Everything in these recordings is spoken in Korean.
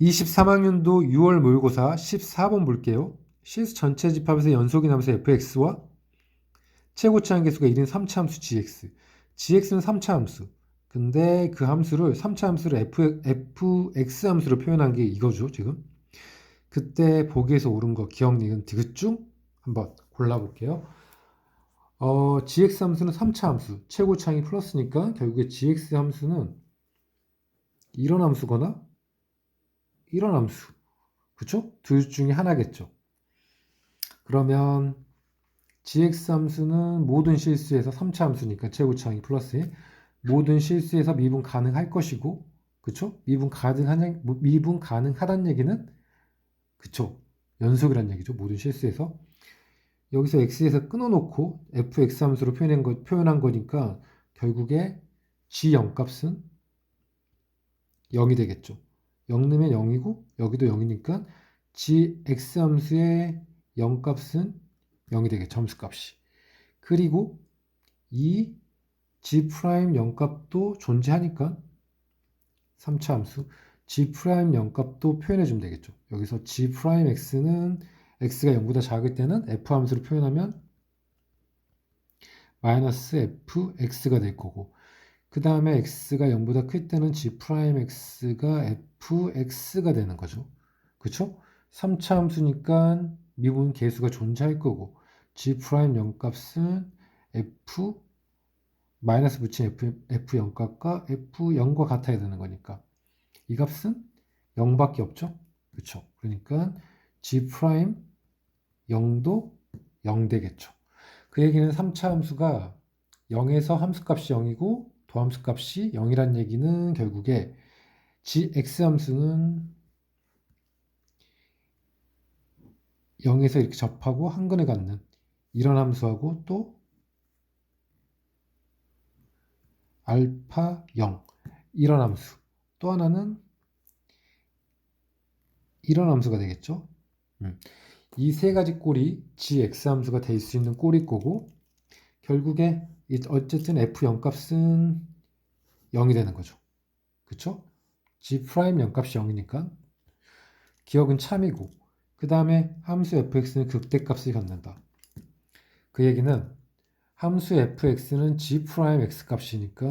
23학년도 6월 모의고사 14번 볼게요. 실수 전체 집합에서 연속이 나면서 fx와 최고치 한계수가 1인 3차 함수 gx. gx는 3차 함수. 근데 그 함수를 3차 함수를 fx 함수로 표현한 게 이거죠, 지금. 그때 보기에서 옳은 거 기억니은 디귿 중 한번 골라볼게요. 어, gx 함수는 3차 함수, 최고치 항이 플러스니까 결국에 gx 함수는 이런 함수거나 이런 함수. 그쵸? 둘 중에 하나겠죠. 그러면 gx 함수는 모든 실수에서 3차 함수니까 최고차항이 플러스에 모든 실수에서 미분 가능할 것이고 그쵸? 미분 가능한 미분 가능하다는 얘기는 그쵸? 연속이란 얘기죠. 모든 실수에서 여기서 x에서 끊어놓고 fx 함수로 표현한, 거, 표현한 거니까 결국에 g0 값은 0이 되겠죠. 0 넣으면 0이고 여기도 0이니까 g x 함수의 0 값은 0이 되게 점수 값이. 그리고 이 g 프라임 0 값도 존재하니까 3차 함수 g 프라임 0 값도 표현해 주면 되겠죠. 여기서 g 프라임 x는 x가 0보다 작을 때는 f 함수로 표현하면 마이너스 f x가 될 거고 그 다음에 x가 0보다 클 때는 g 프라임 x가 fx가 되는 거죠. 그쵸? 3차 함수니까 미분 계수가 존재할 거고 g 프라임 0 값은 f 마이너스 붙인 f, f 0 값과 f 0과 같아야 되는 거니까 이 값은 0밖에 없죠. 그쵸? 그러니까 g 프라임 0도 0 되겠죠. 그 얘기는 3차 함수가 0에서 함수값이 0이고 도함수 값이 0이란 얘기는 결국에 gx 함수는 0에서 이렇게 접하고 한근에 갖는 이런 함수하고 또 알파 0 이런 함수 또 하나는 이런 함수가 되겠죠. 음. 이세 가지 꼴이 gx 함수가 될 수 있는 꼴이 거고 결국에 어쨌든 f0 값은 0이 되는 거죠. 그쵸? g 프라임 0 값이 0이니까 기억은 참이고 그 다음에 함수 fx는 극대값을 갖는다. 그 얘기는 함수 fx는 g 프라임 x 값이니까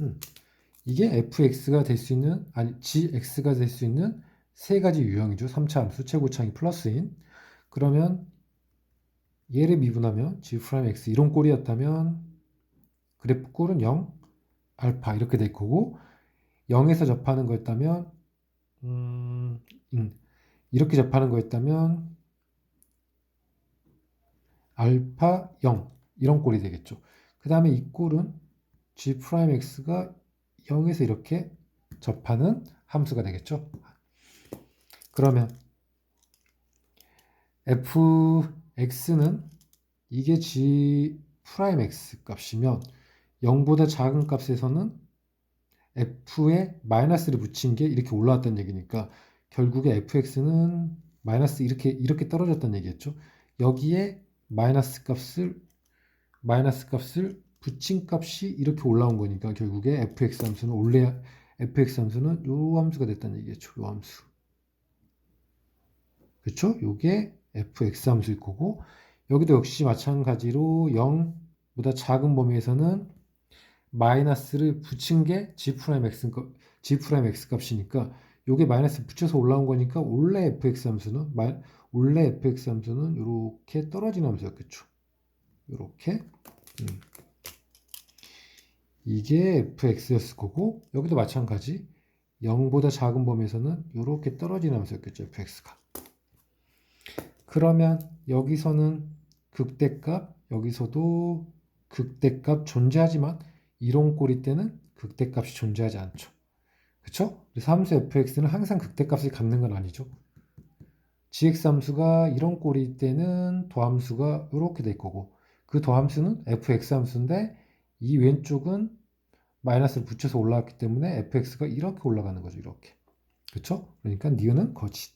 음, 이게 fx가 될 수 있는 아니 gx가 될 수 있는 세 가지 유형이죠. 3차 함수 최고차항이 플러스인 그러면 얘를 미분하면 g 프라임 x 이런 꼴이었다면 그래프 꼴은 0, 알파 이렇게 될 거고 0에서 접하는 거였다면 음, 음, 이렇게 접하는 거였다면 알파 0 이런 꼴이 되겠죠. 그 다음에 이 꼴은 g 프라임 x가 0에서 이렇게 접하는 함수가 되겠죠. 그러면 fx는 이게 g 프라임 x 값이면 0보다 작은 값에서는 f에 마이너스를 붙인 게 이렇게 올라왔다는 얘기니까 결국에 fx는 마이너스 이렇게 이렇게 떨어졌다는 얘기겠죠. 여기에 마이너스 값을 마이너스 값을 붙인 값이 이렇게 올라온 거니까 결국에 fx 함수는 원래 fx 함수는 요 함수가 됐다는 얘기겠죠. 요 함수. 그렇죠? 요게 fx 함수일 거고 여기도 역시 마찬가지로 0보다 작은 범위에서는 마이너스를 붙인 게 g 프라임 x g 프라임 x 값이니까 요게 마이너스 붙여서 올라온 거니까 원래 fx 함수는 원래 fx 함수는 이렇게 떨어지는 함수였겠죠. 이렇게 음. 이게 fx였을 거고 여기도 마찬가지 0보다 작은 범위에서는 이렇게 떨어지는 함수였겠죠. fx가. 그러면 여기서는 극대값 여기서도 극대값 존재하지만 이론 꼴일 때는 극대값이 존재하지 않죠. 그쵸? 그래서 함수 fx는 항상 극대값을 갖는 건 아니죠. gx 함수가 이런 꼴일 때는 도함수가 이렇게 될 거고 그 도함수는 fx 함수인데 이 왼쪽은 마이너스를 붙여서 올라왔기 때문에 fx가 이렇게 올라가는 거죠. 이렇게. 그쵸? 그러니까 니은은 거짓.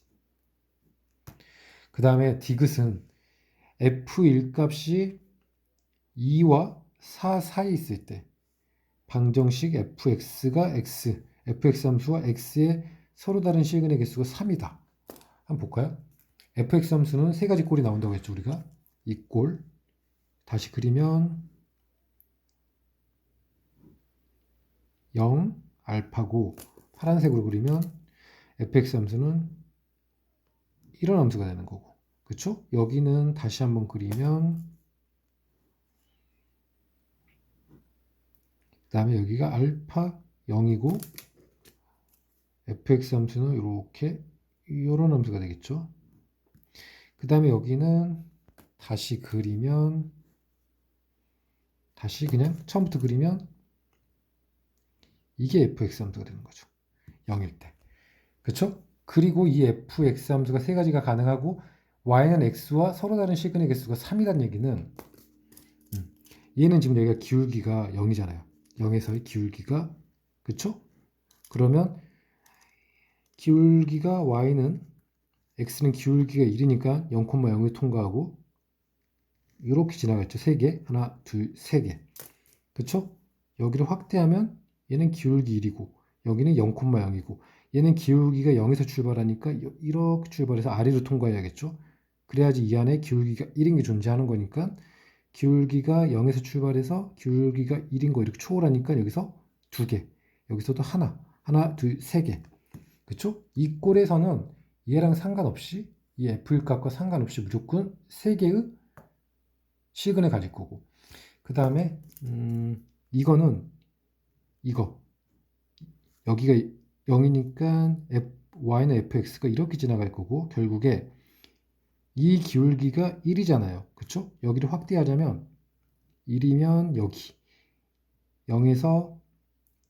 그 다음에 디귿은 f1 값이 2와 4 사이에 있을 때 방정식 fx가 x, fx 함수와 x의 서로 다른 시그널 개수가 3이다. 한번 볼까요? fx 함수는 세 가지 꼴이 나온다고 했죠, 우리가. 이 꼴. 다시 그리면 0 알파고 파란색으로 그리면 fx 함수는 이런 함수가 되는 거고. 그쵸? 여기는 다시 한번 그리면 그 다음에 여기가 알파 0이고 fx 함수는 이렇게 이런 함수가 되겠죠. 그 다음에 여기는 다시 그리면 다시 그냥 처음부터 그리면 이게 fx 함수가 되는 거죠. 0일 때. 그쵸? 그리고 이 fx 함수가 세 가지가 가능하고 y는 x와 서로 다른 시그널 개수가 3이라는 얘기는 음, 얘는 지금 여기가 기울기가 0이잖아요. 0에서의 기울기가 그쵸? 그러면 기울기가 y는 x는 기울기가 1이니까 0,0을 통과하고 이렇게 지나갔죠. 3개. 하나, 둘, 3개. 그쵸? 여기를 확대하면 얘는 기울기 1이고 여기는 0,0이고 얘는 기울기가 0에서 출발하니까 이렇게 출발해서 아래로 통과해야겠죠. 그래야지 이 안에 기울기가 1인 게 존재하는 거니까 기울기가 0에서 출발해서 기울기가 1인 거 이렇게 초월하니까 여기서 두 개, 여기서도 하나, 하나, 둘, 세 개. 그쵸? 이 꼴에서는 얘랑 상관없이 이 F1 값과 상관없이 무조건 세 개의 시그널 가질 거고 그 다음에 음, 이거는 이거 여기가 0이니까 F, y는 fx가 이렇게 지나갈 거고 결국에 이 기울기가 1이잖아요. 그쵸? 여기를 확대하자면 1이면 여기 0에서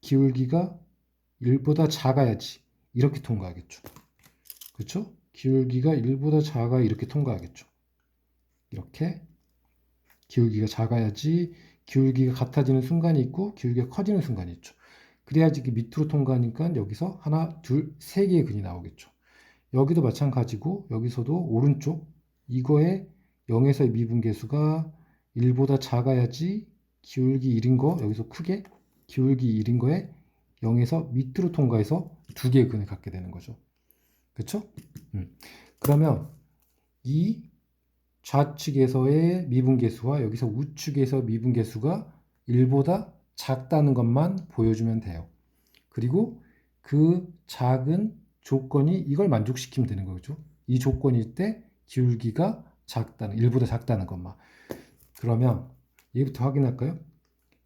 기울기가 1보다 작아야지 이렇게 통과하겠죠. 그쵸? 기울기가 1보다 작아 이렇게 통과하겠죠. 이렇게 기울기가 작아야지 기울기가 같아지는 순간이 있고 기울기가 커지는 순간이 있죠. 그래야지 이게 밑으로 통과하니까 여기서 하나, 둘, 세 개의 근이 나오겠죠. 여기도 마찬가지고 여기서도 오른쪽 이거의 0에서의 미분계수가 1보다 작아야지 기울기 1인 거 여기서 크게 기울기 1인 거에 0에서 밑으로 통과해서 두 개의 근을 갖게 되는 거죠. 그렇죠? 음. 그러면 이 좌측에서의 미분계수와 여기서 우측에서 미분계수가 1보다 작다는 것만 보여주면 돼요. 그리고 그 작은 조건이 이걸 만족시키면 되는 거죠. 이 조건일 때 기울기가 작다는 1보다 작다는 것만. 그러면 얘부터 확인할까요?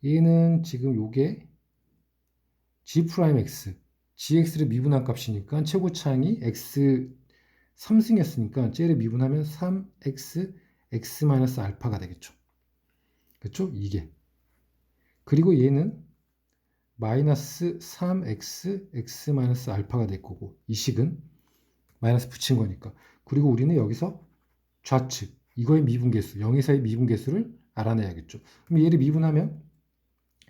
얘는 지금 요게 g'(x) gx를 미분한 값이니까 최고차항이 x 3승이었으니까 쟤를 미분하면 3x x-알파가 되겠죠. 그렇죠? 이게. 그리고 얘는 마이너스 3x x-알파가 될 거고 이 식은 마이너스 붙인 거니까. 그리고 우리는 여기서 좌측 이거의 미분계수 0에서의 미분계수를 알아내야겠죠. 그럼 얘를 미분하면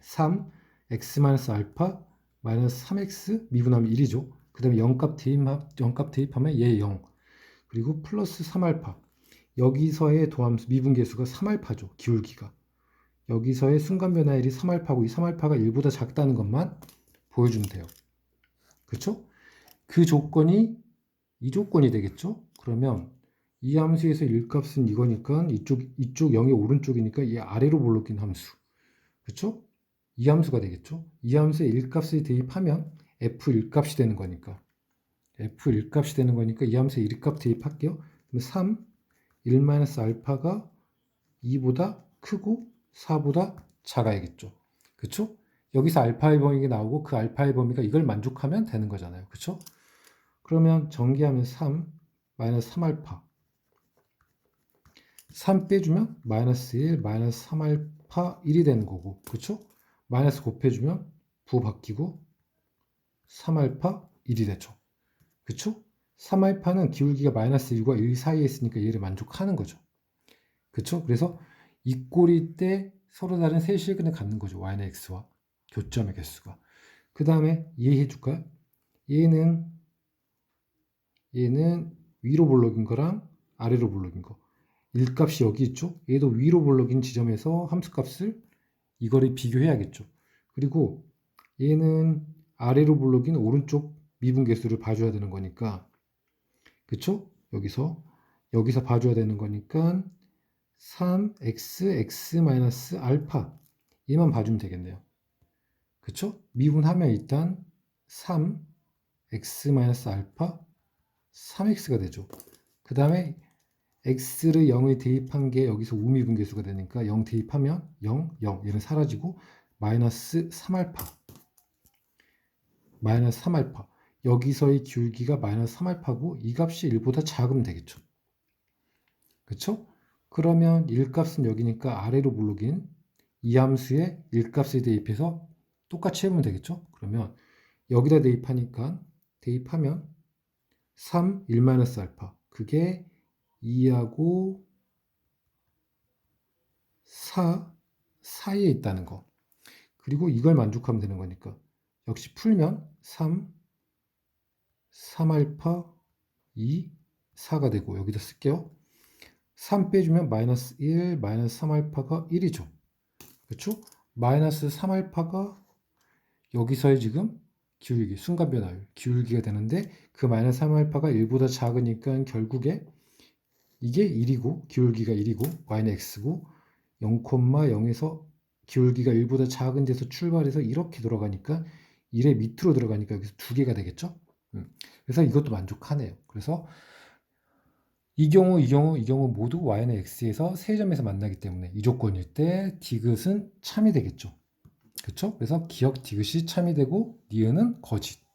3 x-알파 마이너스 3x 미분하면 1이죠. 그 다음에 0값 대입, 0값 대입하면 얘 0. 그리고 플러스 3알파. 여기서의 도함수 미분계수가 3알파죠. 기울기가. 여기서의 순간 변화율이 3알파고 이 3알파가 1보다 작다는 것만 보여주면 돼요. 그렇죠? 그 조건이 이 조건이 되겠죠? 그러면 이 함수에서 1값은 이거니까 이쪽 이쪽 0의 오른쪽이니까 이 아래로 볼록인 함수. 그렇죠? 이 함수가 되겠죠? 이 함수에 1값을 대입하면 f 1값이 되는 거니까 f 1값이 되는 거니까 이 함수에 1값 대입할게요. 그럼 3 1-알파가 2보다 크고 4보다 작아야겠죠. 그쵸? 여기서 알파의 범위가 나오고 그 알파의 범위가 이걸 만족하면 되는 거잖아요. 그쵸? 그러면 전개하면 3 마이너스 3알파 3 빼주면 마이너스 1 마이너스 3알파 1이 되는 거고 그쵸? 마이너스 곱해주면 부 바뀌고 3알파 1이 되죠. 그쵸? 3알파는 기울기가 마이너스 1과 1 사이에 있으니까 얘를 만족하는 거죠. 그쵸? 그래서 이 꼴일 때 서로 다른 세 실근을 갖는 거죠. y는 x와 교점의 개수가. 그 다음에 이해해 줄까요? 얘는 얘는 위로 볼록인 거랑 아래로 볼록인 거. 1값이 여기 있죠? 얘도 위로 볼록인 지점에서 함수값을 이거를 비교해야겠죠. 그리고 얘는 아래로 볼록인 오른쪽 미분계수를 봐줘야 되는 거니까 그쵸? 여기서 여기서 봐줘야 되는 거니까 3x x 알파 얘만 봐주면 되겠네요. 그쵸? 미분하면 일단 3 x 알파 3x가 되죠. 그 다음에 x를 0에 대입한 게 여기서 우미분계수가 되니까 0 대입하면 0, 0 얘는 사라지고 마이너스 3알파 마이너스 3알파 여기서의 기울기가 마이너스 3알파고 이 값이 1보다 작으면 되겠죠. 그쵸? 그러면 1값은 여기니까 아래로 블록인 이 함수에 1값을 대입해서 똑같이 해보면 되겠죠? 그러면 여기다 대입하니까 대입하면 3, 1-알파. 그게 2하고 4 사이에 있다는 거. 그리고 이걸 만족하면 되는 거니까. 역시 풀면 3, 3알파 2, 4가 되고 여기다 쓸게요. 3 빼주면 마이너스 1, 마이너스 3알파가 1이죠. 그렇죠? 마이너스 3알파가 여기서의 지금 기울기, 순간 변화율, 기울기가 되는데 그 마이너스 3알파가 1보다 작으니까 결국에 이게 1이고 기울기가 1이고 y는 x고 0,0에서 기울기가 1보다 작은 데서 출발해서 이렇게 돌아가니까 1의 밑으로 들어가니까 여기서 두 개가 되겠죠? 음. 그래서 이것도 만족하네요. 그래서 이 경우, 이 경우, 이 경우 모두 y는 x에서 세 점에서 만나기 때문에 이 조건일 때 디귿은 참이 되겠죠. 그렇죠? 그래서 기억 디귿이 참이 되고 니은은 거짓.